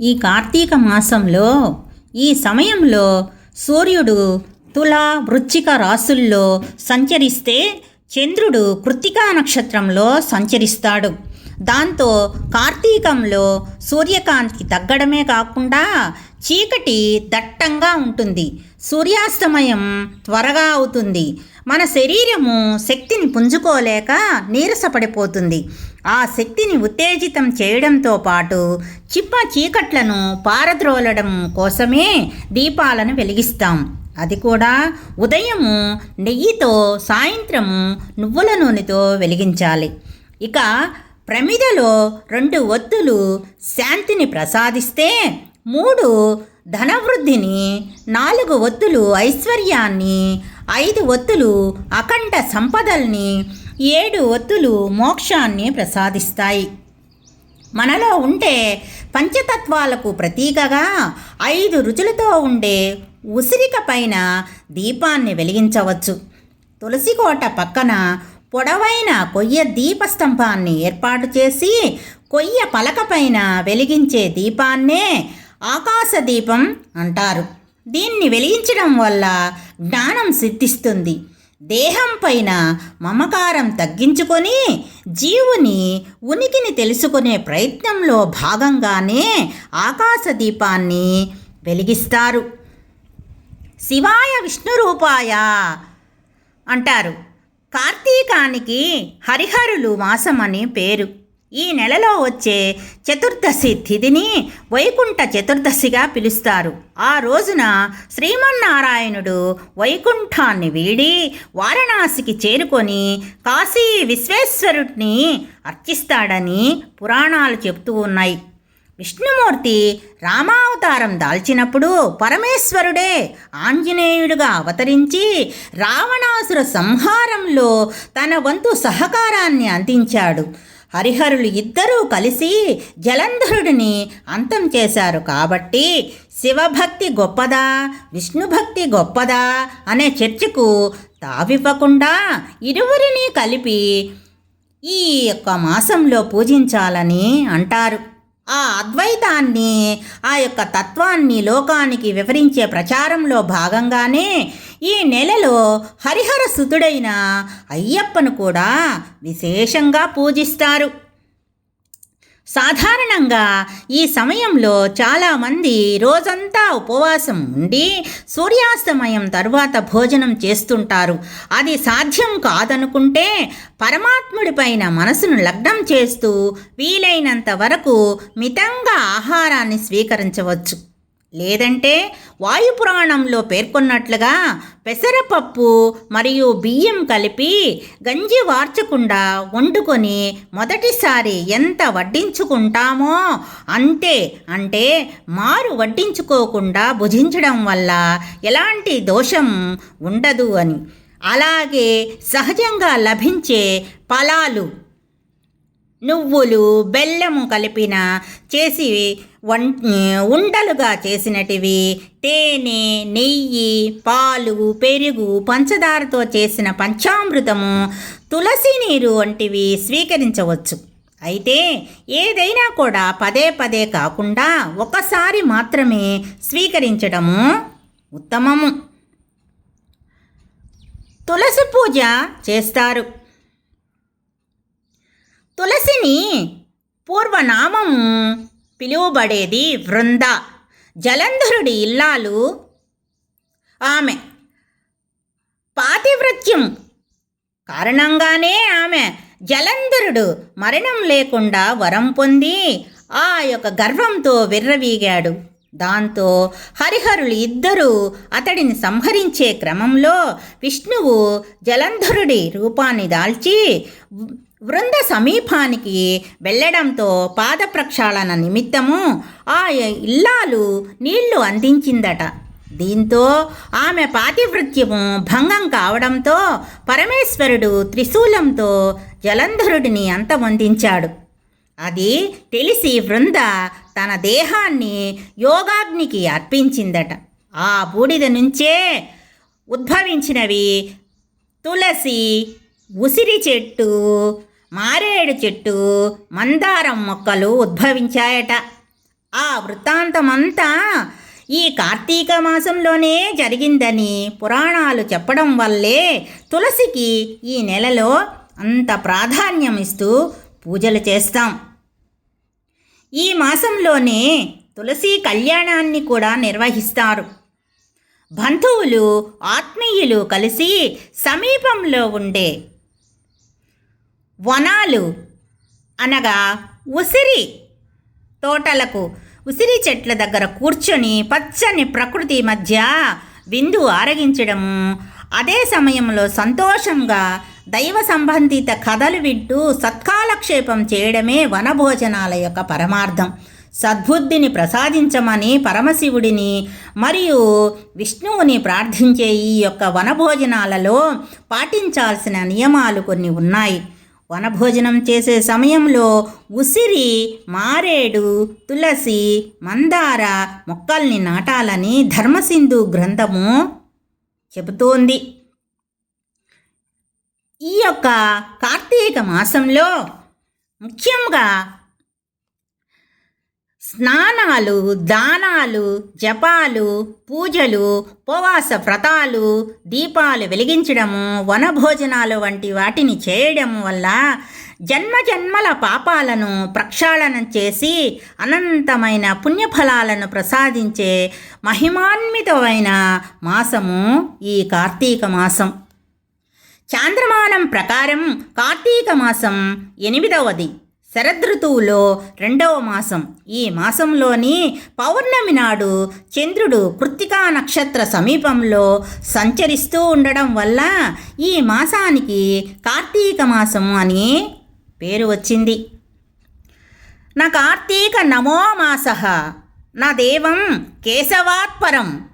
ఈ కార్తీక మాసంలో ఈ సమయంలో సూర్యుడు తుల వృచ్చిక రాసుల్లో సంచరిస్తే చంద్రుడు కృత్తికా నక్షత్రంలో సంచరిస్తాడు. దాంతో కార్తీకంలో సూర్యకాంతి తగ్గడమే కాకుండా చీకటి దట్టంగా ఉంటుంది. సూర్యాస్తమయం త్వరగా అవుతుంది. మన శరీరము శక్తిని పుంజుకోలేక నీరసపడిపోతుంది. ఆ శక్తిని ఉత్తేజితం చేయడంతో పాటు చిప్ప చీకట్లను పారద్రోలడం కోసమే దీపాలను వెలిగిస్తాం. అది కూడా ఉదయము నెయ్యితో సాయంత్రము నువ్వుల నూనెతో వెలిగించాలి. ఇక ప్రమిదలో రెండు ఒత్తులు శాంతిని ప్రసాదిస్తే మూడు ధనవృద్ధిని నాలుగు ఒత్తులు ఐశ్వర్యాన్ని ఐదు ఒత్తులు అఖండ సంపదల్ని ఏడు ఒత్తులు మోక్షాన్ని ప్రసాదిస్తాయి. మనలో ఉండే పంచతత్వాలకు ప్రతీకగా ఐదు రుచులతో ఉండే ఉసిరిక పైన దీపాన్ని వెలిగించవచ్చు. తులసికోట పక్కన పొడవైన కొయ్య దీపస్తంభాన్ని ఏర్పాటు చేసి కొయ్య పలకపైన వెలిగించే దీపాన్నే ఆకాశ దీపం అంటారు. దీన్ని వెలిగించడం వల్ల జ్ఞానం సిద్ధిస్తుంది. దేహం పైన మమకారం తగ్గించుకొని జీవుని ఉనికిని తెలుసుకునే ప్రయత్నంలో భాగంగానే ఆకాశ దీపాన్ని వెలిగిస్తారు. శివాయ విష్ణు రూపాయ అంటారు. కార్తీకానికి హరిహరులు మాసమని అని పేరు. ఈ నెలలో వచ్చే చతుర్దశి తిథిని వైకుంఠ చతుర్దశిగా పిలుస్తారు. ఆ రోజున శ్రీమన్నారాయణుడు వైకుంఠాన్ని వీడి వారణాసికి చేరుకొని కాశీ విశ్వేశ్వరుడిని అర్చిస్తాడని పురాణాలు చెబుతూ ఉన్నాయి. విష్ణుమూర్తి రామావతారం దాల్చినప్పుడు పరమేశ్వరుడే ఆంజనేయుడుగా అవతరించి రావణాసుర సంహారంలో తన వంతు సహకారాన్ని అందించాడు. హరిహరులు ఇద్దరూ కలిసి జలంధరుడిని అంతం చేశారు కాబట్టి శివభక్తి గొప్పదా విష్ణుభక్తి గొప్పదా అనే చర్చకు తావివ్వకుండా ఇరువురిని కలిపి ఈ యొక్క మాసంలో పూజించాలని అంటారు. ఆ అద్వైతాన్ని ఆ యొక్క తత్వాన్ని లోకానికి వివరించే ప్రచారంలో భాగంగానే ఈ నెలలో హరిహర సుతుడైన అయ్యప్పను కూడా విశేషంగా పూజిస్తారు. సాధారణంగా ఈ సమయంలో చాలామంది రోజంతా ఉపవాసం ఉండి సూర్యాస్తమయం తర్వాత భోజనం చేస్తుంటారు. అది సాధ్యం కాదనుకుంటే పరమాత్ముడిపైన మనసును లగ్నం చేస్తూ వీలైనంత వరకు మితంగా ఆహారాన్ని స్వీకరించవచ్చు. లేదంటే వాయుపురాణంలో పేర్కొన్నట్లుగా పెసరపప్పు మరియు బియ్యం కలిపి గంజి వార్చకుండా వండుకొని మొదటిసారి ఎంత వడ్డించుకుంటామో అంతే అంటే మారు వడ్డించుకోకుండా భుజించడం వల్ల ఎలాంటి దోషం ఉండదు అని. అలాగే సహజంగా లభించే ఫలాలు నువ్వులు బెల్లము కలిపిన చేసి వం ఉండలుగా చేసినటివి. తేనె నెయ్యి పాలు పెరుగు పంచదారతో చేసిన పంచామృతము తులసి నీరు వంటివి స్వీకరించవచ్చు. అయితే ఏదైనా కూడా పదే పదే కాకుండా ఒకసారి మాత్రమే స్వీకరించడము ఉత్తమము. తులసి పూజ చేస్తారు. తులసిని పూర్వనామము పిలువబడేది వృంద. జలంధరుడి ఇల్లాలు ఆమె. పాతివ్రత్యం కారణంగానే ఆమె జలంధరుడు మరణం లేకుండా వరం పొంది ఆ యొక్క గర్వంతో విర్రవీగాడు. దాంతో హరిహరులు ఇద్దరూ అతడిని సంహరించే క్రమంలో విష్ణువు జలంధరుడి రూపాన్ని దాల్చి వృంద సమీపానికి వెళ్ళడంతో పాద ప్రక్షాళన నిమిత్తము ఆ ఇల్లాలు నీళ్ళు అందించిందట. దీంతో ఆమె పాతివృత్యము భంగం కావడంతో పరమేశ్వరుడు త్రిశూలంతో జలంధరుడిని అంతమొందించాడు. అది తెలిసి వృంద తన దేహాన్ని యోగాగ్నికి అర్పించిందట. ఆ బూడిద నుంచే ఉద్భవించినవి తులసి ఉసిరి చెట్టు మారేడు చెట్టు మందారం మొక్కలు ఉద్భవించాయట. ఆ వృత్తాంతమంతా ఈ కార్తీక మాసంలోనే జరిగిందని పురాణాలు చెప్పడం వల్లే తులసికి ఈ నెలలో అంత ప్రాధాన్యం ఇస్తూ పూజలు చేస్తాం. ఈ మాసంలోనే తులసి కళ్యాణాన్ని కూడా నిర్వహిస్తారు. బంధువులు ఆత్మీయులు కలిసి సమీపంలో ఉండే వనాలు అనగా ఉసిరి తోటలకు ఉసిరి చెట్ల దగ్గర కూర్చొని పచ్చని ప్రకృతి మధ్య విందు ఆరగించడము అదే సమయంలో సంతోషంగా దైవ సంబంధిత కథలు వింటూ సత్కాలక్షేపం చేయడమే వనభోజనాల యొక్క పరమార్థం. సద్బుద్ధిని ప్రసాదించమని పరమశివుడిని మరియు విష్ణువుని ప్రార్థించే ఈ యొక్క వనభోజనాలలో పాటించాల్సిన నియమాలు కొన్ని ఉన్నాయి. వనభోజనం చేసే సమయంలో ఉసిరి మారేడు తులసి మందార మొక్కల్ని నాటాలని ధర్మసింధు గ్రంథము చెబుతోంది. ఈ యొక్క కార్తీక మాసంలో ముఖ్యంగా స్నానాలు దానాలు జపాలు పూజలు ఉపవాస వ్రతాలు దీపాలు వెలిగించడము వనభోజనాలు వంటి వాటిని చేయడం వల్ల జన్మ జన్మల పాపాలను ప్రక్షాళనం చేసి అనంతమైన పుణ్యఫలాలను ప్రసాదించే మహిమాన్వితమైన మాసము ఈ కార్తీక మాసం. చాంద్రమానం ప్రకారం కార్తీక మాసం ఎనిమిదవది. శరదృతువులో రెండవ మాసం. ఈ మాసంలోని పౌర్ణమి నాడు చంద్రుడు కృత్తికా నక్షత్ర సమీపంలో సంచరిస్తూ ఉండడం వల్ల ఈ మాసానికి కార్తీక మాసం అని పేరు వచ్చింది. నా కార్తీక నమో మాస నా దేవం కేశవాత్పరం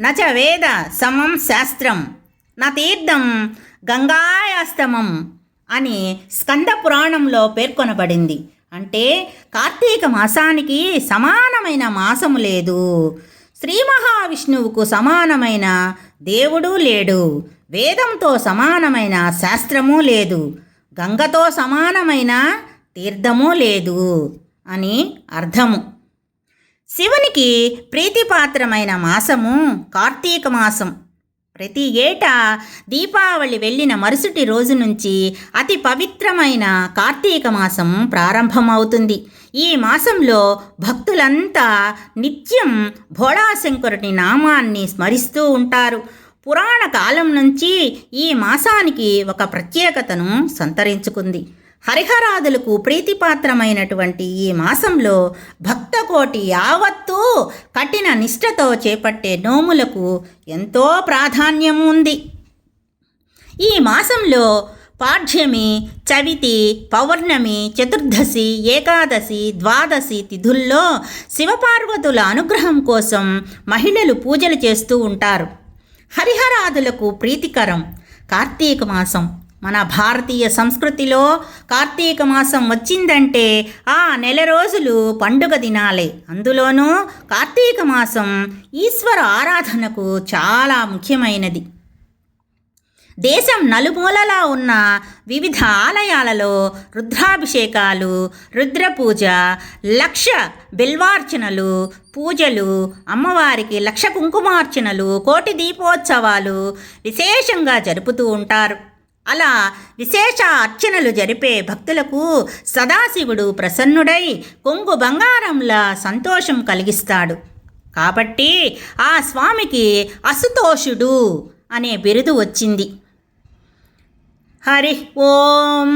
నచ వేద సమం శాస్త్రం. నా తీర్థం గంగాయాస్తమం. అని స్కంద పురాణంలో పేర్కొనబడింది. అంటే కార్తీక మాసానికి సమానమైన మాసము లేదు. శ్రీ మహావిష్ణువుకు సమానమైన దేవుడు లేడు. వేదంతో సమానమైన శాస్త్రము లేదు. గంగతో సమానమైన తీర్థము లేదు అని అర్థము. శివునికి ప్రీతిపాత్రమైన మాసము కార్తీక మాసం. ప్రతి ఏటా దీపావళి వెళ్ళిన మరుసటి రోజు నుంచి అతి పవిత్రమైన కార్తీక మాసం ప్రారంభమవుతుంది. ఈ మాసంలో భక్తులంతా నిత్యం భోళాశంకరుని నామాన్ని స్మరిస్తూ ఉంటారు. పురాణ కాలం నుంచి ఈ మాసానికి ఒక ప్రత్యేకతను సంతరించుకుంది. హరిహరాదులకు ప్రీతిపాత్రమైనటువంటి ఈ మాసంలో భక్తకోటి యావత్తూ కఠిన నిష్ఠతో చేపట్టే నోములకు ఎంతో ప్రాధాన్యం ఉంది. ఈ మాసంలో పాఠ్యమి చవితి పౌర్ణమి చతుర్దశి ఏకాదశి ద్వాదశి తిథుల్లో శివపార్వతుల అనుగ్రహం కోసం మహిళలు పూజలు చేస్తూ ఉంటారు. హరిహరాదులకు ప్రీతికరం కార్తీక మాసం. మన భారతీయ సంస్కృతిలో కార్తీక మాసం వచ్చిందంటే ఆ నెల రోజులు పండుగ దినాలే. అందులోనూ కార్తీక మాసం ఈశ్వర ఆరాధనకు చాలా ముఖ్యమైనది. దేశం నలుమూలలా ఉన్న వివిధ ఆలయాలలో రుద్రాభిషేకాలు రుద్రపూజ లక్ష బిల్వార్చనలు పూజలు అమ్మవారికి లక్ష కుంకుమార్చనలు కోటి దీపోత్సవాలు విశేషంగా జరుపుతూ ఉంటారు. అలా విశేష అర్చనలు జరిపే భక్తులకు సదాశివుడు ప్రసన్నుడై కొంగు బంగారంలా సంతోషం కలిగిస్తాడు. కాబట్టి ఆ స్వామికి అసుతోషుడు అనే బిరుదు వచ్చింది. హరి ఓం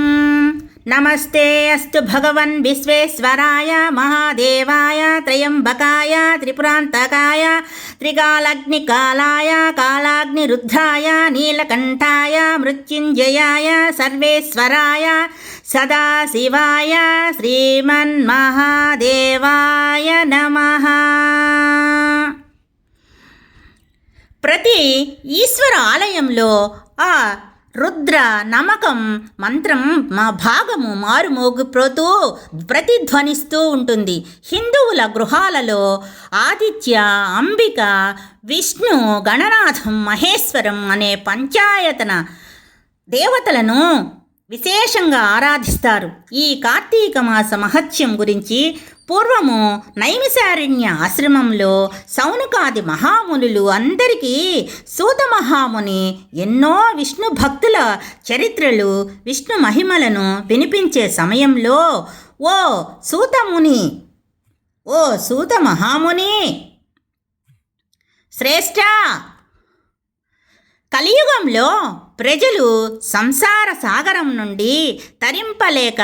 నమస్తే అస్తు భగవన్ విశ్వేశ్వరాయ మహాదేవాయ త్రయంబకాయ త్రిపురాంతకాయ త్రికాలగ్నికాలాయ కాలాగ్నిరుద్ధాయ నీలకంఠాయ మృత్యుంజయాయ సర్వేశ్వరాయ సదాశివాయ శ్రీమన్మహాదేవాయ నమ. ప్రతి ఈశ్వర ఆలయంలో ఆ రుద్ర నమకం మంత్రం మా భాగము మారుమోగిపోతూ ప్రతిధ్వనిస్తూ ఉంటుంది. హిందువుల గృహాలలో ఆదిత్య అంబిక విష్ణు గణనాథం మహేశ్వరం అనే పంచాయతన దేవతలను విశేషంగా ఆరాధిస్తారు. ఈ కార్తీక మాస మహత్యం గురించి పూర్వము నైమిసారణ్య ఆశ్రమంలో సౌనకాది మహామునులు అందరికీ సూత మహాముని ఎన్నో విష్ణు భక్తుల చరిత్రలు విష్ణు మహిమలను వినిపించే సమయంలో ఓ సూతముని ఓ సూత మహాముని శ్రేష్ఠ కలియుగంలో ప్రజలు సంసార సాగరం నుండి తరింపలేక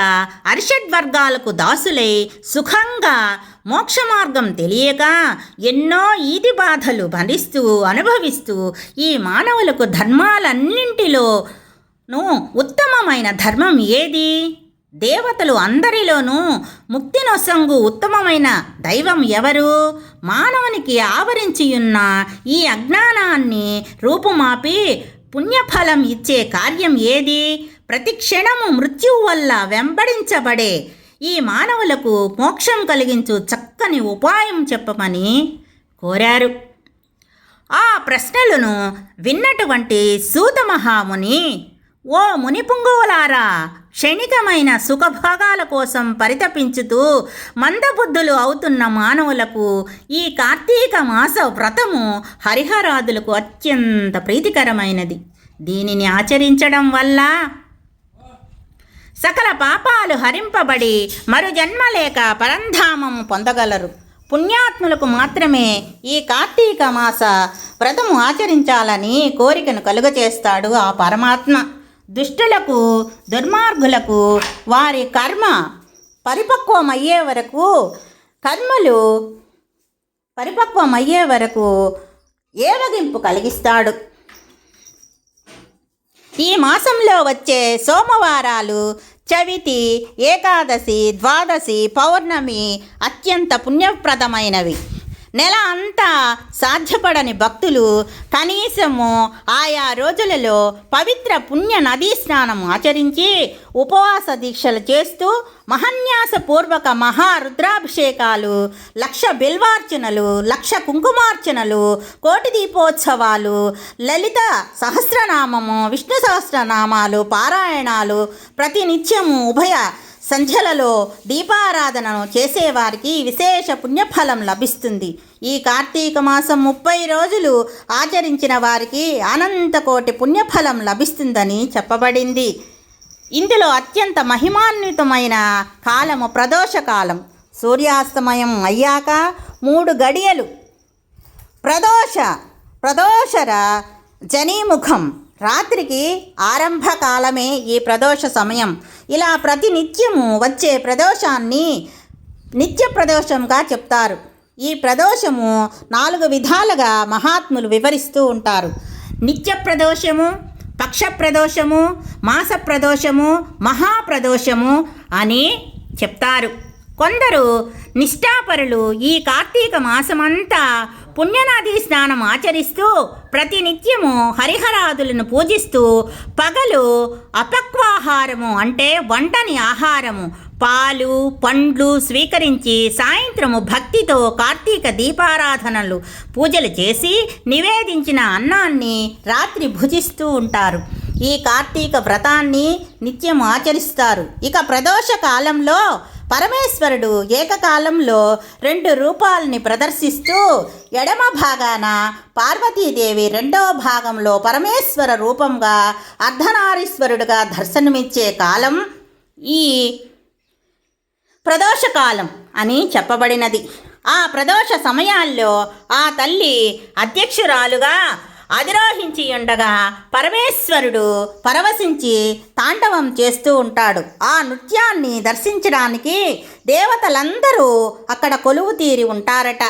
అరిషడ్ వర్గాలకు దాసులై సుఖంగా మోక్ష మార్గం తెలియక ఎన్నో ఈది బాధలు భరిస్తూ అనుభవిస్తూ ఈ మానవులకు ధర్మాలన్నింటిలోనూ ఉత్తమమైన ధర్మం ఏది? దేవతలు అందరిలోనూ ముక్తినొసంగు ఉత్తమమైన దైవం ఎవరు? మానవునికి ఆవరించియున్న ఈ అజ్ఞానాన్ని రూపుమాపి పుణ్యఫలం ఇచ్చే కార్యం ఏది? ప్రతి క్షణము మృత్యువు వల్ల వెంబడించబడే ఈ మానవులకు మోక్షం కలిగించు చక్కని ఉపాయం చెప్పమని కోరారు. ఆ ప్రశ్నలను విన్నటువంటి సూత మహాముని ఓ మునిపుంగువులారా క్షణికమైన సుఖభాగాల కోసం పరితపించుతూ మందబుద్ధులు అవుతున్న మానవులకు ఈ కార్తీక మాస వ్రతము హరిహరాదులకు అత్యంత ప్రీతికరమైనది. దీనిని ఆచరించడం వల్ల సకల పాపాలు హరింపబడి మరు జన్మ లేక పరంధామము పొందగలరు. పుణ్యాత్ములకు మాత్రమే ఈ కార్తీక మాస వ్రతము ఆచరించాలని కోరికను కలుగచేస్తాడు ఆ పరమాత్మ. దుష్టులకు దుర్మార్గులకు వారి కర్మ పరిపక్వం అయ్యే వరకు కర్మలు పరిపక్వం అయ్యే వరకు ఏవగింపు కలిగిస్తాడు. ఈ మాసంలో వచ్చే సోమవారాలు చవితి ఏకాదశి ద్వాదశి పౌర్ణమి అత్యంత పుణ్యప్రదమైనవి. నెల అంతా సాధ్యపడని భక్తులు కనీసము ఆయా రోజులలో పవిత్ర పుణ్య నదీ స్నానం ఆచరించి ఉపవాస దీక్షలు చేస్తూ మహన్యాసపూర్వక మహారుద్రాభిషేకాలు లక్ష బిల్వార్చనలు లక్ష కుంకుమార్చనలు కోటి దీపోత్సవాలు లలిత సహస్రనామము విష్ణు సహస్రనామాలు పారాయణాలు ప్రతినిత్యము ఉభయ సంధ్యలలో దీపారాధనను చేసేవారికి విశేష పుణ్యఫలం లభిస్తుంది. ఈ కార్తీక మాసం ముప్పై రోజులు ఆచరించిన వారికి అనంతకోటి పుణ్యఫలం లభిస్తుందని చెప్పబడింది. ఇందులో అత్యంత మహిమాన్వితమైన కాలము ప్రదోష కాలం. సూర్యాస్తమయం అయ్యాక మూడు గడియలు. ప్రదోష ప్రదోషర జనీముఖం. రాత్రికి ఆరంభకాలమే ఈ ప్రదోష సమయం. ఇలా ప్రతి నిత్యము వచ్చే ప్రదోషాన్ని నిత్య ప్రదోషంగా చెప్తారు. ఈ ప్రదోషము నాలుగు విధాలుగా మహాత్ములు వివరిస్తూ ఉంటారు. నిత్య ప్రదోషము పక్ష ప్రదోషము మాస ప్రదోషము మహాప్రదోషము అని చెప్తారు. కొందరు నిష్ఠాపరులు ఈ కార్తీక మాసమంతా పుణ్యనది స్నానం ఆచరిస్తూ ప్రతినిత్యము హరిహరాదులను పూజిస్తూ పగలు అపక్వాహారము అంటే వంటని ఆహారము పాలు పండ్లు స్వీకరించి సాయంత్రము భక్తితో కార్తీక దీపారాధనలు పూజలు చేసి నివేదించిన అన్నాన్ని రాత్రి భుజిస్తూ ఉంటారు. ఈ కార్తీక వ్రతాన్ని నిత్యం ఆచరిస్తారు. ఇక ప్రదోష కాలంలో పరమేశ్వరుడు ఏకకాలంలో రెండు రూపాలని ప్రదర్శిస్తూ ఎడమ భాగాన పార్వతీదేవి రెండవ భాగంలో పరమేశ్వర రూపంగా అర్ధనారీశ్వరుడుగా దర్శనమిచ్చే కాలం ఈ ప్రదోషకాలం అని చెప్పబడినది. ఆ ప్రదోష సమయాల్లో ఆ తల్లి అధ్యక్షురాలుగా అధిరోహించి ఉండగా పరమేశ్వరుడు పరవశించి తాండవం చేస్తూ ఉంటాడు. ఆ నృత్యాన్ని దర్శించడానికి దేవతలందరూ అక్కడ కొలువు తీరి ఉంటారట.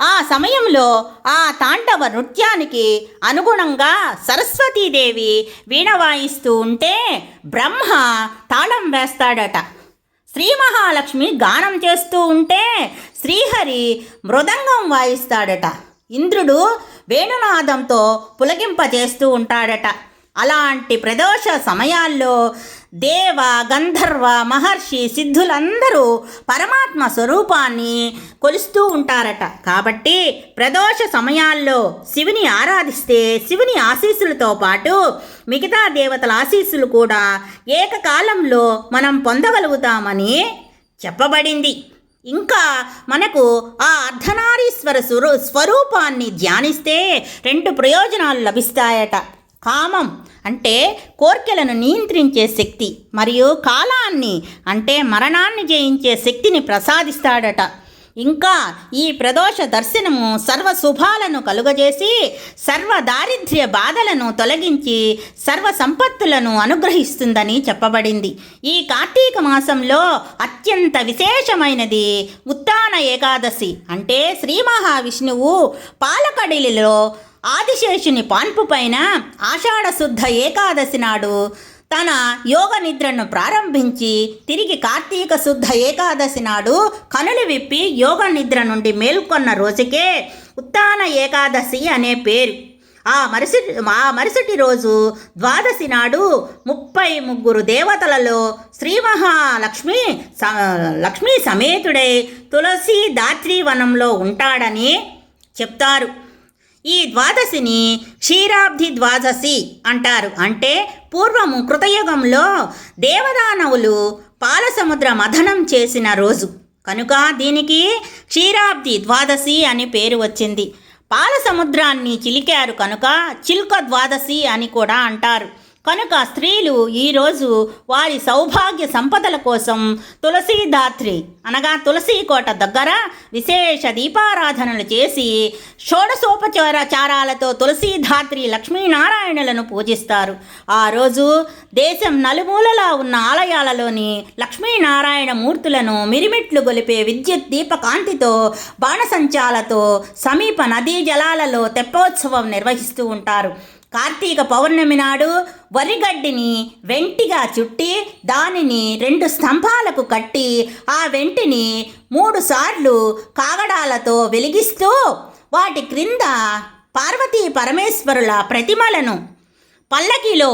ఆ సమయంలో ఆ తాండవ నృత్యానికి అనుగుణంగా సరస్వతీదేవి వీణ వాయిస్తూ ఉంటే బ్రహ్మ తాళం వేస్తాడట. శ్రీ మహాలక్ష్మి గానం చేస్తూ ఉంటే శ్రీహరి మృదంగం వాయిస్తాడట. ఇంద్రుడు వేణునాదంతో పులకింపజేస్తూ ఉంటాడట. అలాంటి ప్రదోష సమయాల్లో దేవ గంధర్వ మహర్షి సిద్ధులందరూ పరమాత్మ స్వరూపాన్ని కొలుస్తూ ఉంటారట. కాబట్టి ప్రదోష సమయాల్లో శివుని ఆరాధిస్తే శివుని ఆశీస్సులతో పాటు మిగతా దేవతల ఆశీస్సులు కూడా ఏకకాలంలో మనం పొందగలుగుతామని చెప్పబడింది. ఇంకా మనకు ఆ అర్ధనారీశ్వర స్వరూ స్వరూపాన్ని ధ్యానిస్తే రెండు ప్రయోజనాలు లభిస్తాయట. కామం అంటే కోర్కెలను నియంత్రించే శక్తి మరియు కాలాన్ని అంటే మరణాన్ని జయించే శక్తిని ప్రసాదిస్తాడట. ఇంకా ఈ ప్రదోష దర్శనము సర్వ శుభాలను కలుగజేసి సర్వ దారిద్ర్య బాధలను తొలగించి సర్వ సంపత్తులను అనుగ్రహిస్తుందని చెప్పబడింది. ఈ కార్తీక మాసంలో అత్యంత విశేషమైనది ఉత్తాన ఏకాదశి అంటే శ్రీ మహావిష్ణువు పాలకడిలిలో ఆదిశేషుని పాన్పు పైన ఆషాఢ శుద్ధ ఏకాదశి నాడు తన యోగ నిద్రను ప్రారంభించి తిరిగి కార్తీక శుద్ధ ఏకాదశి నాడు కనులు విప్పి యోగ నిద్ర నుండి మేల్కొన్న రోజుకే ఉత్తాన ఏకాదశి అనే పేరు. ఆ మరుసటి ఆ మరుసటి రోజు ద్వాదశి నాడు ముప్పై ముగ్గురు దేవతలలో శ్రీ మహాలక్ష్మి స లక్ష్మీ సమేతుడై తులసి దాత్రి వనంలో ఉంటాడని చెప్తారు. ఈ ద్వాదశిని క్షీరాబ్ది ద్వాదశి అంటారు. అంటే పూర్వము కృతయుగంలో దేవదానవులు పాలసముద్ర మథనం చేసిన రోజు. కనుక దీనికి క్షీరాబ్ది ద్వాదశి అని పేరు వచ్చింది. పాలసముద్రాన్ని చిలికారు కనుక చిల్క ద్వాదశి అని కూడా అంటారు. కనుక స్త్రీలు ఈరోజు వారి సౌభాగ్య సంపదల కోసం తులసీదాత్రి అనగా తులసి కోట దగ్గర విశేష దీపారాధనలు చేసి షోడశోపచారాలతో తులసీధాత్రి లక్ష్మీనారాయణులను పూజిస్తారు. ఆ రోజు దేశం నలుమూలలా ఉన్న ఆలయాలలోని లక్ష్మీనారాయణ మూర్తులను మిరిమిట్లు గొలిపే విద్యుత్ దీపకాంతితో బాణసంచాలతో సమీప నదీ జలాలలో తెప్పోత్సవం నిర్వహిస్తూ ఉంటారు. కార్తీక పౌర్ణమి నాడు వరిగడ్డిని వెంటిగా చుట్టి దానిని రెండు స్తంభాలకు కట్టి ఆ వెంటిని మూడుసార్లు కాగడాలతో వెలిగిస్తూ వాటి క్రింద పార్వతీ పరమేశ్వరుల ప్రతిమలను పల్లకిలో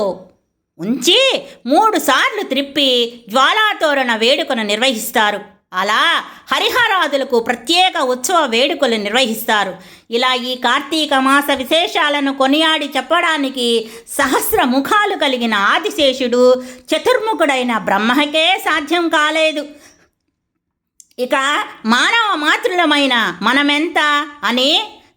ఉంచి మూడుసార్లు త్రిప్పి జ్వాలాతోరణ వేడుకను నిర్వహిస్తారు. అలా హరిహరాదులకు ప్రత్యేక ఉత్సవ వేడుకలు నిర్వహిస్తారు. ఇలా ఈ కార్తీక మాస విశేషాలను కొనియాడి చెప్పడానికి సహస్ర ముఖాలు కలిగిన ఆదిశేషుడు చతుర్ముఖుడైన బ్రహ్మకే సాధ్యం కాలేదు. ఇక మానవ మాతృలమైన మనమెంత అని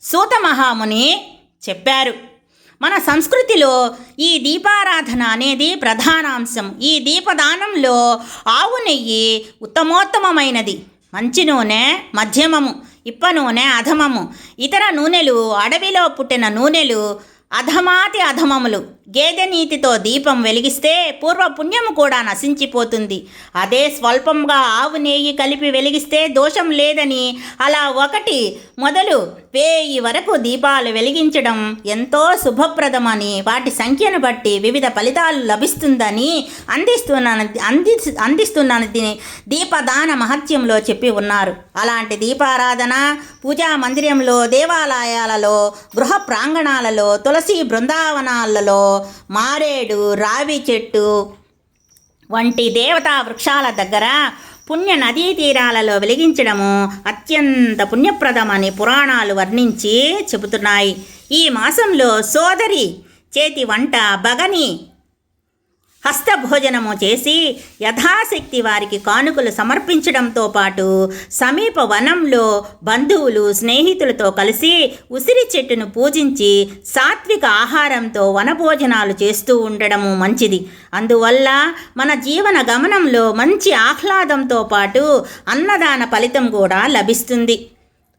సూత మహాముని చెప్పారు. మన సంస్కృతిలో ఈ దీపారాధన అనేది ప్రధానాంశం. ఈ దీపదానంలో ఆవు నెయ్యి ఉత్తమోత్తమమైనది. మంచి నూనె మధ్యమము ఇప్ప నూనె అధమము. ఇతర నూనెలు అడవిలో పుట్టిన నూనెలు అధమాతి అధమములు. గేదె నీతితో దీపం వెలిగిస్తే పూర్వ పుణ్యము కూడా నశించిపోతుంది. అదే స్వల్పంగా ఆవు నెయ్యి కలిపి వెలిగిస్తే దోషం లేదని అలా ఒకటి మొదలు వేయి వరకు దీపాలు వెలిగించడం ఎంతో శుభప్రదమని వాటి సంఖ్యను బట్టి వివిధ ఫలితాలు లభిస్తుందని అందిస్తున్నాను అంది అందిస్తున్నాను దీని దీపదాన మహత్యంలో చెప్పి ఉన్నారు. అలాంటి దీపారాధన పూజా మందిరంలో దేవాలయాలలో గృహ ప్రాంగణాలలో తులసి బృందావనాలలో మారేడు రావి చెట్టు వంటి దేవతా వృక్షాల దగ్గర పుణ్య నదీ తీరాలలో వెలిగించడము అత్యంత పుణ్యప్రదమని పురాణాలు వర్ణించి చెబుతున్నాయి. ఈ మాసంలో సోదరి చేతి వంట బగని హస్తభోజనము చేసి యథాశక్తి వారికి కానుకలు సమర్పించడంతో పాటు సమీప వనంలో బంధువులు స్నేహితులతో కలిసి ఉసిరి చెట్టును పూజించి సాత్విక ఆహారంతో వనభోజనాలు చేస్తూ ఉండడము మంచిది. అందువల్ల మన జీవన గమనంలో మంచి ఆహ్లాదంతో పాటు అన్నదాన ఫలితం కూడా లభిస్తుంది.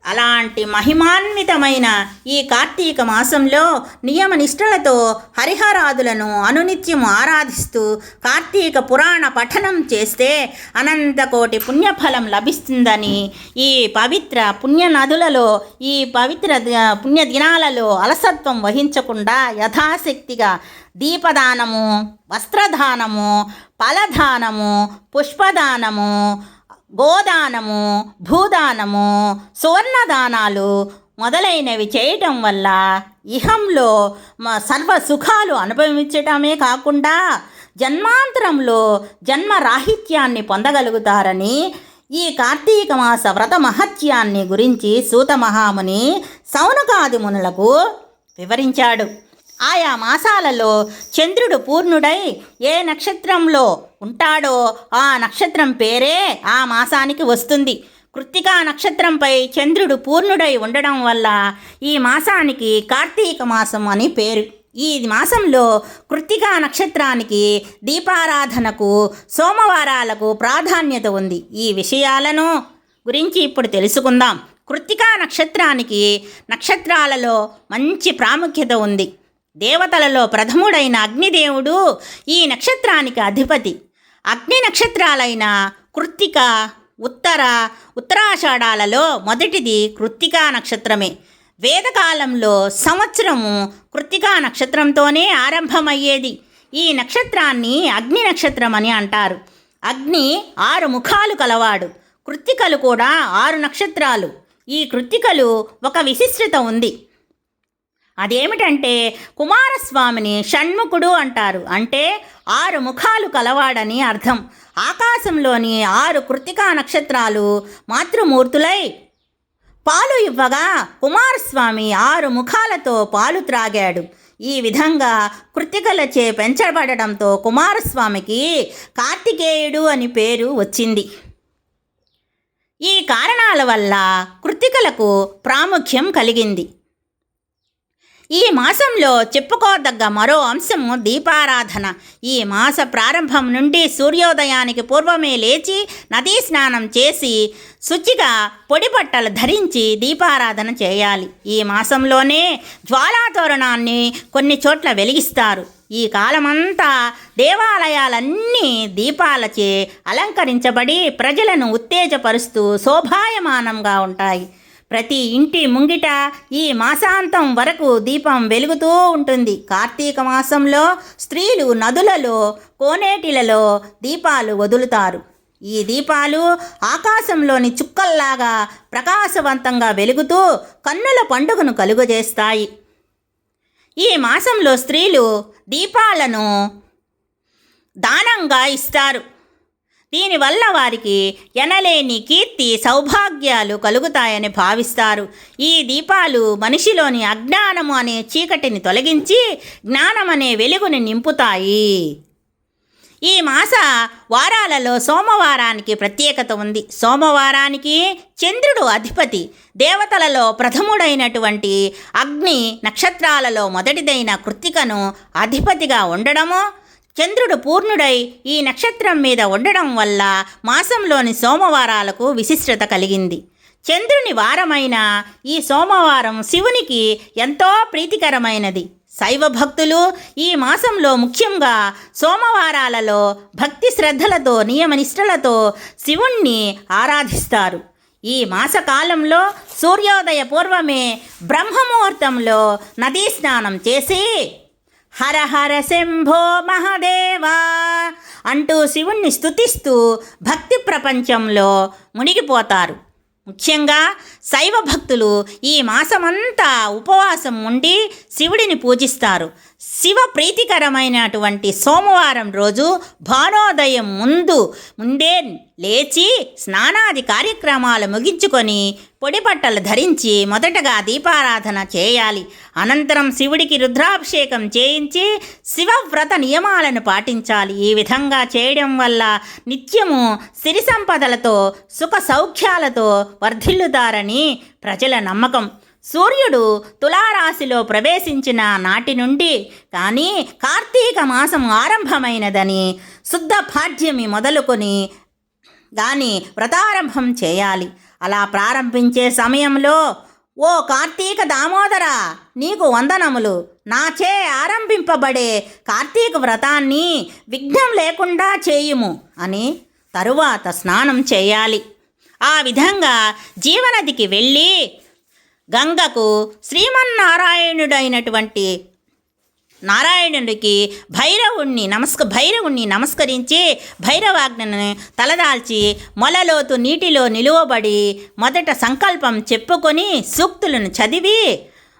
అలాంటి మహిమాన్వితమైన ఈ కార్తీక మాసంలో నియమ నిష్ఠలతో హరిహరాదులను అనునిత్యం ఆరాధిస్తూ కార్తీక పురాణ పఠనం చేస్తే అనంతకోటి పుణ్యఫలం లభిస్తుందని ఈ పవిత్ర పుణ్య నదులలో ఈ పవిత్ర పుణ్య దినాలలో అలసత్వం వహించకుండా యథాశక్తిగా దీపదానము వస్త్రదానము ఫలదానము పుష్పదానము గోదానము భూదానము సువర్ణదానాలు మొదలైనవి చేయటం వల్ల ఇహంలో మ- సర్వ సుఖాలు అనుభవించటమే కాకుండా జన్మాంతరంలో జన్మరాహిత్యాన్ని పొందగలుగుతారని ఈ కార్తీక మాస వ్రత మహత్యాన్ని గురించి సూత మహాముని సౌనకాది మునులకు వివరించాడు. ఆయా మాసాలలో చంద్రుడు పూర్ణుడై ఏ నక్షత్రంలో ఉంటాడో ఆ నక్షత్రం పేరే ఆ మాసానికి వస్తుంది. కృత్తికా నక్షత్రంపై చంద్రుడు పూర్ణుడై ఉండడం వల్ల ఈ మాసానికి కార్తీక మాసం అని పేరు. ఈ మాసంలో కృత్తికా నక్షత్రానికి దీపారాధనకు సోమవారాలకు ప్రాధాన్యత ఉంది. ఈ విషయాలను గురించి ఇప్పుడు తెలుసుకుందాం. కృత్తికా నక్షత్రానికి నక్షత్రాలలో మంచి ప్రాముఖ్యత ఉంది. దేవతలలో ప్రథముడైన అగ్నిదేవుడు ఈ నక్షత్రానికి అధిపతి. అగ్ని నక్షత్రాలైన కృత్తిక ఉత్తర ఉత్తరాషాఢాలలో మొదటిది కృత్తికా నక్షత్రమే. వేదకాలంలో సంవత్సరము కృత్తికా నక్షత్రంతోనే ఆరంభమయ్యేది. ఈ నక్షత్రాన్ని అగ్ని నక్షత్రం అని అంటారు. అగ్ని ఆరు ముఖాలు కలవాడు. కృత్తికలు కూడా ఆరు నక్షత్రాలు. ఈ కృత్తికలు ఒక విశిష్టత ఉంది. అదేమిటంటే కుమారస్వామిని షణ్ముఖుడు అంటారు. అంటే ఆరు ముఖాలు కలవాడని అర్థం. ఆకాశంలోని ఆరు కృత్తికా నక్షత్రాలు మాతృమూర్తులై. పాలు ఇవ్వగా కుమారస్వామి ఆరు ముఖాలతో పాలు త్రాగాడు. ఈ విధంగా కృతికలచే పెంచబడడంతో కుమారస్వామికి కార్తికేయుడు అని పేరు వచ్చింది. ఈ కారణాల వల్ల కృత్తికలకు ప్రాముఖ్యం కలిగింది. ఈ మాసంలో చెప్పుకోదగ్గ మరో అంశము దీపారాధన. ఈ మాస ప్రారంభం నుండి సూర్యోదయానికి పూర్వమే లేచి నదీ స్నానం చేసి శుచిగా పొడి బట్టలు ధరించి దీపారాధన చేయాలి. ఈ మాసంలోనే జ్వాలాతోరణాన్ని కొన్ని చోట్ల వెలిగిస్తారు. ఈ కాలమంతా దేవాలయాలన్నీ దీపాలచే అలంకరించబడి ప్రజలను ఉత్తేజపరుస్తూ శోభాయమానంగా ఉంటాయి. ప్రతి ఇంటి ముంగిట ఈ మాసాంతం వరకు దీపం వెలుగుతూ ఉంటుంది. కార్తీక మాసంలో స్త్రీలు నదులలో కోనేటిలలో దీపాలు వదులుతారు. ఈ దీపాలు ఆకాశంలోని చుక్కల్లాగా ప్రకాశవంతంగా వెలుగుతూ కన్నుల పండుగను కలుగజేస్తాయి. ఈ మాసంలో స్త్రీలు దీపాలను దానంగా ఇస్తారు. దీనివల్ల వారికి ఎనలేని కీర్తి సౌభాగ్యాలు కలుగుతాయని భావిస్తారు. ఈ దీపాలు మనిషిలోని అజ్ఞానము అనే చీకటిని తొలగించి జ్ఞానం అనే వెలుగుని నింపుతాయి. ఈ మాస వారాలలో సోమవారానికి ప్రత్యేకత ఉంది. సోమవారానికి చంద్రుడు అధిపతి దేవతలలో ప్రథముడైనటువంటి అగ్ని నక్షత్రాలలో మొదటిదైన కృత్తికను అధిపతిగా ఉండడము చంద్రుడు పూర్ణుడై ఈ నక్షత్రం మీద ఉండడం వల్ల మాసంలోని సోమవారాలకు విశిష్టత కలిగింది. చంద్రుని వారమైన ఈ సోమవారం శివునికి ఎంతో ప్రీతికరమైనది. శైవ భక్తులు ఈ మాసంలో ముఖ్యంగా సోమవారాలలో భక్తి శ్రద్ధలతో నియమనిష్టలతో శివుణ్ణి ఆరాధిస్తారు. ఈ మాసకాలంలో సూర్యోదయ పూర్వమే బ్రహ్మముహూర్తంలో నదీ స్నానం చేసి హర హర శంభో మహదేవా అంటూ శివుణ్ణి స్తుతిస్తూ భక్తి ప్రపంచంలో మునిగిపోతారు. ముఖ్యంగా శైవ భక్తులు ఈ మాసమంతా ఉపవాసం ఉండి శివుడిని పూజిస్తారు. శివ ప్రీతికరమైనటువంటి సోమవారం రోజు భానోదయం ముందు ముందే లేచి స్నానాది కార్యక్రమాలు ముగించుకొని పొడి బట్టలు ధరించి మొదటగా దీపారాధన చేయాలి. అనంతరం శివుడికి రుద్రాభిషేకం చేయించి శివవ్రత నియమాలను పాటించాలి. ఈ విధంగా చేయడం వల్ల నిత్యము సిరి సంపదలతో సుఖ సౌఖ్యాలతో వర్ధిల్లుతారని ప్రజల నమ్మకం. సూర్యుడు తులారాశిలో ప్రవేశించిన నాటి నుండి కానీ కార్తీక మాసం ఆరంభమైనదని శుద్ధ పాఠ్యమి మొదలుకొని దాని వ్రతారంభం చేయాలి. అలా ప్రారంభించే సమయంలో ఓ కార్తీక దామోదర నీకు వందనములు. నాచే ఆరంభింపబడే కార్తీక వ్రతాన్ని విఘ్నం లేకుండా చేయుము అని తరువాత స్నానం చేయాలి. ఆ విధంగా జీవనదికి వెళ్ళి గంగకు శ్రీమన్నారాయణుడైనటువంటి నారాయణుడికి భైరవుణ్ణి నమస్క భైరవుణ్ణి నమస్కరించి భైరవాజ్ఞను తలదాల్చి మొలలోతు నీటిలో నిలువబడి మొదట సంకల్పం చెప్పుకొని సూక్తులను చదివి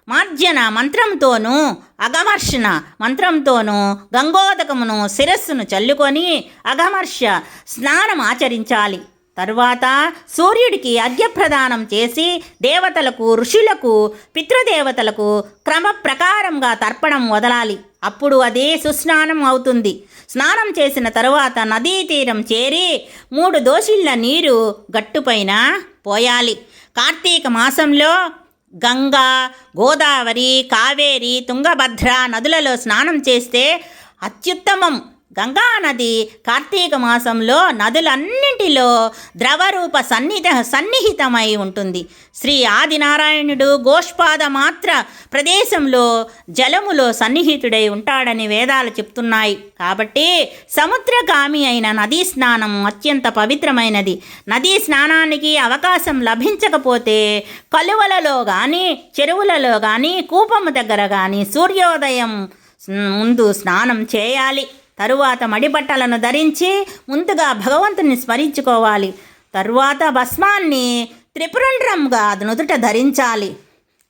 మార్జన మంత్రంతోనూ అగమర్షణ మంత్రంతోనూ గంగోదకమును శిరస్సును చల్లుకొని అగమర్ష స్నానం ఆచరించాలి. తరువాత సూర్యుడికి అర్ఘ్యప్రదానం చేసి దేవతలకు ఋషులకు పితృదేవతలకు క్రమ ప్రకారంగా తర్పణం వదలాలి. అప్పుడు అది సుస్నానం అవుతుంది. స్నానం చేసిన తరువాత నదీ తీరం చేరి మూడు దోషిళ్ళ నీరు గట్టుపైన పోయాలి. కార్తీక మాసంలో గంగా గోదావరి కావేరి తుంగభద్ర నదులలో స్నానం చేస్తే అత్యుత్తమం. గంగా నది కార్తీక మాసంలో నదులన్నింటిలో ద్రవరూప సన్నిహిత సన్నిహితమై ఉంటుంది. శ్రీ ఆదినారాయణుడు గోష్పాద మాత్ర ప్రదేశంలో జలములో సన్నిహితుడై ఉంటాడని వేదాలు చెప్తున్నాయి. కాబట్టి సముద్రగామి అయిన నదీ స్నానం అత్యంత పవిత్రమైనది. నదీ స్నానానికి అవకాశం లభించకపోతే కలువలలో కానీ చెరువులలో కానీ కూపము దగ్గర కానీ సూర్యోదయం ముందు స్నానం చేయాలి. తరువాత మడిబట్టలను ధరించి ముందుగా భగవంతుని స్మరించుకోవాలి. తరువాత భస్మాన్ని త్రిపురండ్రంగా నుదుట ధరించాలి.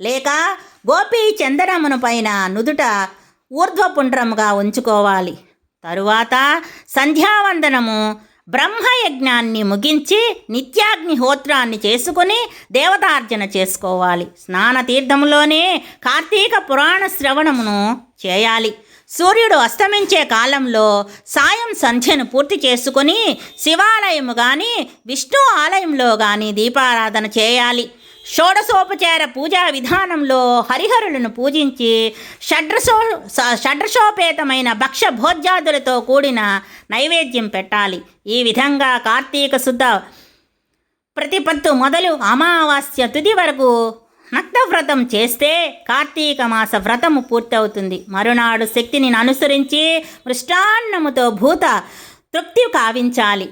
లేక గోపీ చందనమును పైన నుదుట ఊర్ధ్వపుండ్రముగా ఉంచుకోవాలి. తరువాత సంధ్యావందనము బ్రహ్మయజ్ఞాన్ని ముగించి నిత్యాగ్నిహోత్రాన్ని చేసుకుని దేవతార్జన చేసుకోవాలి. స్నాన తీర్థంలోనే కార్తీక పురాణ శ్రవణమును చేయాలి. సూర్యుడు అస్తమించే కాలంలో సాయం సంధ్యను పూర్తి చేసుకొని శివాలయము కానీ విష్ణు ఆలయంలో కానీ దీపారాధన చేయాలి. షోడశోపచార పూజా విధానంలో హరిహరులను పూజించి షడ్రసో స- షడ్రసోపేతమైన భక్ష భోజ్యాదులతో కూడిన నైవేద్యం పెట్టాలి. ఈ విధంగా కార్తీక శుద్ధ ప్రతిపత్తు మొదలు అమావాస్య తుది వరకు వ్రతం చేస్తే కార్తీక మాస వ్రతము పూర్తవుతుంది. మరునాడు శక్తిని అనుసరించి మృష్టాన్నముతో భూత తృప్తి కావించాలి.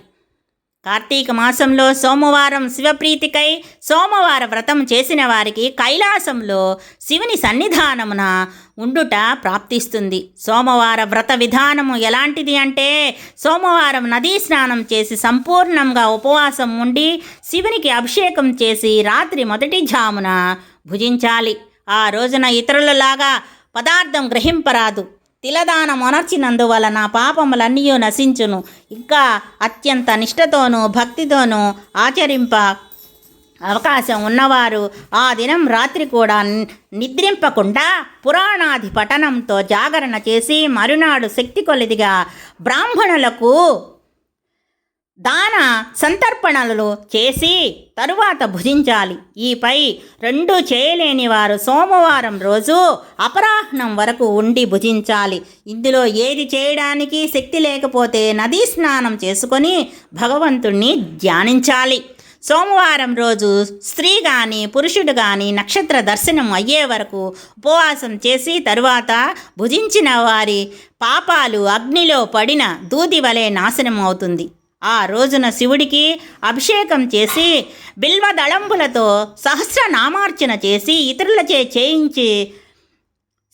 కార్తీక మాసంలో సోమవారం శివప్రీతికై సోమవార వ్రతం చేసిన వారికి కైలాసంలో శివుని సన్నిధానమున ఉండుట ప్రాప్తిస్తుంది. సోమవార వ్రత విధానము ఎలాంటిది అంటే సోమవారం నదీ స్నానం చేసి సంపూర్ణంగా ఉపవాసం ఉండి శివునికి అభిషేకం చేసి రాత్రి మొదటి జామున భుజించాలి. ఆ రోజున ఇతరులలాగా పదార్థం గ్రహింపరాదు. తిలదానం అనర్చినందువలన పాపములన్నీ నశించును. ఇంకా అత్యంత నిష్ఠతోనూ భక్తితోనూ ఆచరింప అవకాశం ఉన్నవారు ఆ దినం రాత్రి కూడా నిద్రింపకుండా పురాణాది పఠనంతో జాగరణ చేసి మరునాడు శక్తి కొలిదిగా బ్రాహ్మణులకు దాన సంతర్పణలు చేసి తరువాత భుజించాలి. ఈపై రెండు చేయలేని వారు సోమవారం రోజు అపరాహ్నం వరకు ఉండి భుజించాలి. ఇందులో ఏది చేయడానికి శక్తి లేకపోతే నదీ స్నానం చేసుకొని భగవంతుణ్ణి ధ్యానించాలి. సోమవారం రోజు స్త్రీ కానీ పురుషుడు కానీ నక్షత్ర దర్శనం అయ్యే వరకు ఉపవాసం చేసి తరువాత భుజించిన వారి పాపాలు అగ్నిలో పడిన దూది వలె నాశనం అవుతుంది ఆ రోజున శివుడికి అభిషేకం చేసి బిల్వదళంబులతో సహస్రనామార్చన చేసి ఇతరులచే చేయించి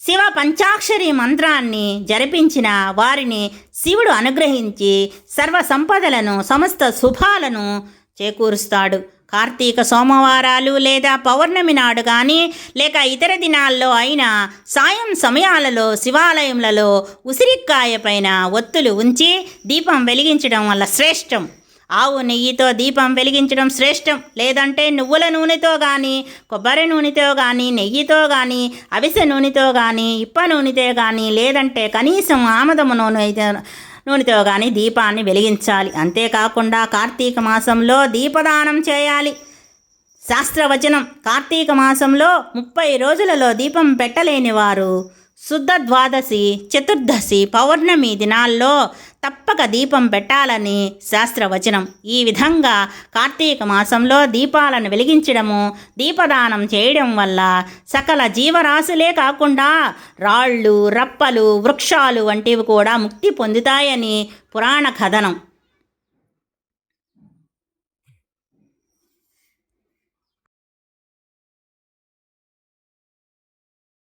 శివ పంచాక్షరి మంత్రాన్ని జరిపించిన వారిని శివుడు అనుగ్రహించి సర్వ సంపదలను సమస్త శుభాలను చేకూరుస్తాడు. కార్తీక సోమవారాలు లేదా పౌర్ణమి నాడు కానీ లేక ఇతర దినాల్లో అయినా సాయం సమయాలలో శివాలయంలలో ఉసిరికాయ పైన ఒత్తులు ఉంచి దీపం వెలిగించడం వల్ల శ్రేష్టం. ఆవు నెయ్యితో దీపం వెలిగించడం శ్రేష్టం. లేదంటే నువ్వుల నూనెతో కానీ కొబ్బరి నూనెతో కానీ నెయ్యితో కానీ అవిసె నూనెతో కానీ ఇప్ప నూనెతో కానీ లేదంటే కనీసం ఆమదము నూనె అయితే నూనెతో కానీ దీపాన్ని వెలిగించాలి. అంతేకాకుండా కార్తీక మాసంలో దీపదానం చేయాలి. శాస్త్రవచనం కార్తీక మాసంలో ముప్పై రోజులలో దీపం పెట్టలేని వారు శుద్ధ ద్వాదశి చతుర్దశి పౌర్ణమి దినాల్లో తప్పక దీపం పెట్టాలని శాస్త్రవచనం. ఈ విధంగా కార్తీక మాసంలో దీపాలను వెలిగించడము దీపదానం చేయడం వల్ల సకల జీవరాశులే కాకుండా రాళ్ళు రప్పలు వృక్షాలు వంటివి కూడా ముక్తి పొందుతాయని పురాణ కథనం.